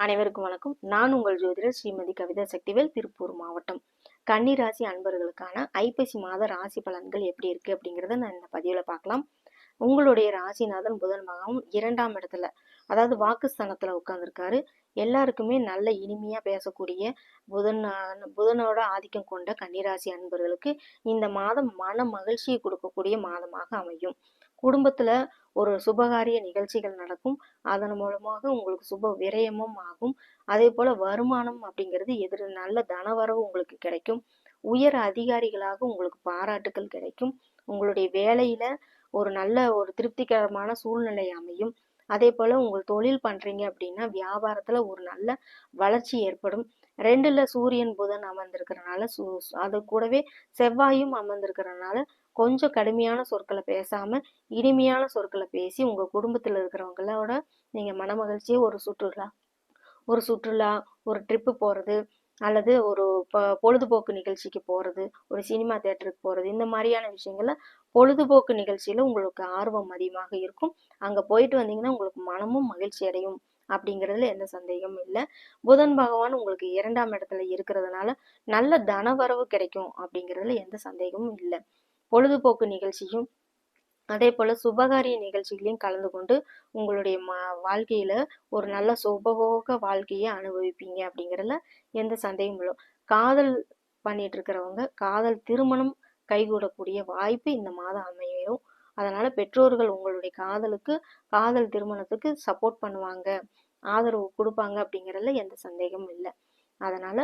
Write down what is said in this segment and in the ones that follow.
அனைவருக்கும் வணக்கம். நான் உங்கள் ஜோதிடர் ஸ்ரீமதி கவிதா சக்திவேல் திருப்பூர் மாவட்டம். கன்னி ராசி அன்பர்களுக்கான ஐப்பசி மாத ராசி பலன்கள் எப்படி இருக்கு அப்படிங்கிறத நான் இந்த பதிவில் பார்க்கலாம். உங்களுடைய ராசிநாதன் புதன் மகவும் இரண்டாம் இடத்துல அதாவது வாக்குஸ்தானத்துல உட்காந்துருக்காரு எல்லாருக்குமே நல்ல இனிமையா பேசக்கூடிய புதன் புதனோட ஆதிக்கம் கொண்ட கன்னிராசி அன்பர்களுக்கு இந்த மாதம் மன மகிழ்ச்சியை கொடுக்கக்கூடிய மாதமாக அமையும். குடும்பத்துல ஒரு சுபகாரிய நிகழ்ச்சிகள் நடக்கும். அதன் மூலமாக உங்களுக்கு சுப விரயமும் ஆகும். அதே போல வருமானம் அப்படிங்கிறது எதிர் நல்ல தனவரவு உங்களுக்கு கிடைக்கும். உயர் அதிகாரிகளாக உங்களுக்கு பாராட்டுகள் கிடைக்கும். உங்களுடைய வேலையில ஒரு நல்ல ஒரு திருப்திகரமான சூழ்நிலை அமையும். அதே போல் உங்கள் தொழில் பண்ணுறீங்க அப்படின்னா வியாபாரத்தில் ஒரு நல்ல வளர்ச்சி ஏற்படும். ரெண்டில் சூரியன் புதன் அமர்ந்திருக்கிறனால அது கூடவே செவ்வாயும் அமர்ந்திருக்கிறனால கொஞ்சம் கடுமையான சொற்களை பேசாமல் இனிமையான சொற்களை பேசி உங்கள் குடும்பத்தில் இருக்கிறவங்களோட நீங்கள் மனமகிழ்ச்சியை ஒரு சுற்றுலா ஒரு சுற்றுலா ஒரு ட்ரிப்பு போகிறது அல்லது ஒரு பொழுதுபோக்கு நிகழ்ச்சிக்கு போறது ஒரு சினிமா தேட்டருக்கு போறது இந்த மாதிரியான விஷயங்கள்ல பொழுதுபோக்கு நிகழ்ச்சியில உங்களுக்கு ஆர்வம் அதிகமாக இருக்கும். அங்க போயிட்டு வந்தீங்கன்னா உங்களுக்கு மனமும் மகிழ்ச்சி அடையும் அப்படிங்கிறதுல எந்த சந்தேகமும் இல்லை. புதன் பகவான் உங்களுக்கு இரண்டாம் இடத்துல இருக்கிறதுனால நல்ல தனவரவு கிடைக்கும் அப்படிங்கிறதுல எந்த சந்தேகமும் இல்லை. பொழுதுபோக்கு நிகழ்ச்சியும் அதே போல் சுபகாரிய நிகழ்ச்சிகளையும் கலந்து கொண்டு உங்களுடைய ம வாழ்க்கையில் ஒரு நல்ல சுபபோக வாழ்க்கையை அனுபவிப்பீங்க அப்படிங்கிறதுல எந்த சந்தேகமும் இல்லை. காதல் பண்ணிட்டு இருக்கிறவங்க காதல் திருமணம் கைகூடக்கூடிய வாய்ப்பு இந்த மாதம் அமையும் அதனால் பெற்றோர்கள் உங்களுடைய காதலுக்கு காதல் திருமணத்துக்கு சப்போர்ட் பண்ணுவாங்க ஆதரவு கொடுப்பாங்க அப்படிங்கிறதுல எந்த சந்தேகமும் இல்லை. அதனால்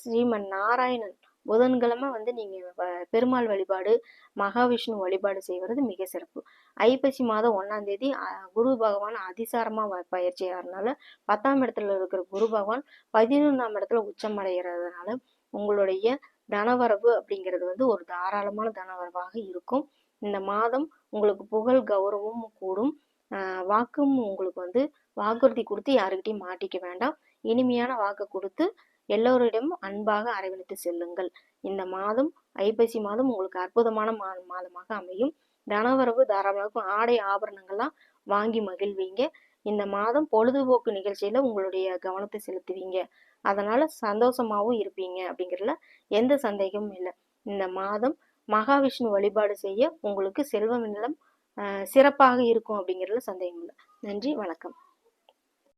ஸ்ரீமன் நாராயணன் புதன்கிழமை வந்து நீங்க பெருமாள் வழிபாடு மகாவிஷ்ணு வழிபாடு செய்வது மிக சிறப்பு. ஐப்பசி மாதம் ஒன்றாம் தேதி குரு பகவான் அதிசாரமா பயிற்சியாகிறதுனால பத்தாம் இடத்துல இருக்கிற குரு பகவான் பதினொன்றாம் இடத்துல உச்சம் அடைகிறதுனால உங்களுடைய தனவரவு அப்படிங்கிறது வந்து ஒரு தாராளமான தனவரவாக இருக்கும். இந்த மாதம் உங்களுக்கு புகழ் கௌரவமும் கூடும். வாக்கும் உங்களுக்கு வந்து வாக்குறுதி கொடுத்து யாருக்கிட்டையும் மாட்டிக்க வேண்டாம். இனிமையான வாக்கு கொடுத்து எல்லோரிடமும் அன்பாக அரவணைத்து செல்லுங்கள். இந்த மாதம் ஐப்பசி மாதம் உங்களுக்கு அற்புதமான மா மாதமாக அமையும். தனவரவு தாராளமாக ஆடை ஆபரணங்கள்லாம் வாங்கி மகிழ்வீங்க. இந்த மாதம் பொழுதுபோக்கு நிகழ்ச்சியில உங்களுடைய கவனத்தை செலுத்துவீங்க. அதனால சந்தோஷமாகவும் இருப்பீங்க அப்படிங்கிறதுல எந்த சந்தேகமும் இல்லை. இந்த மாதம் மகாவிஷ்ணு வழிபாடு செய்ய உங்களுக்கு செல்வ நிலம் சிறப்பாக இருக்கும் அப்படிங்கிறதுல சந்தேகம் இல்லை. நன்றி வணக்கம்.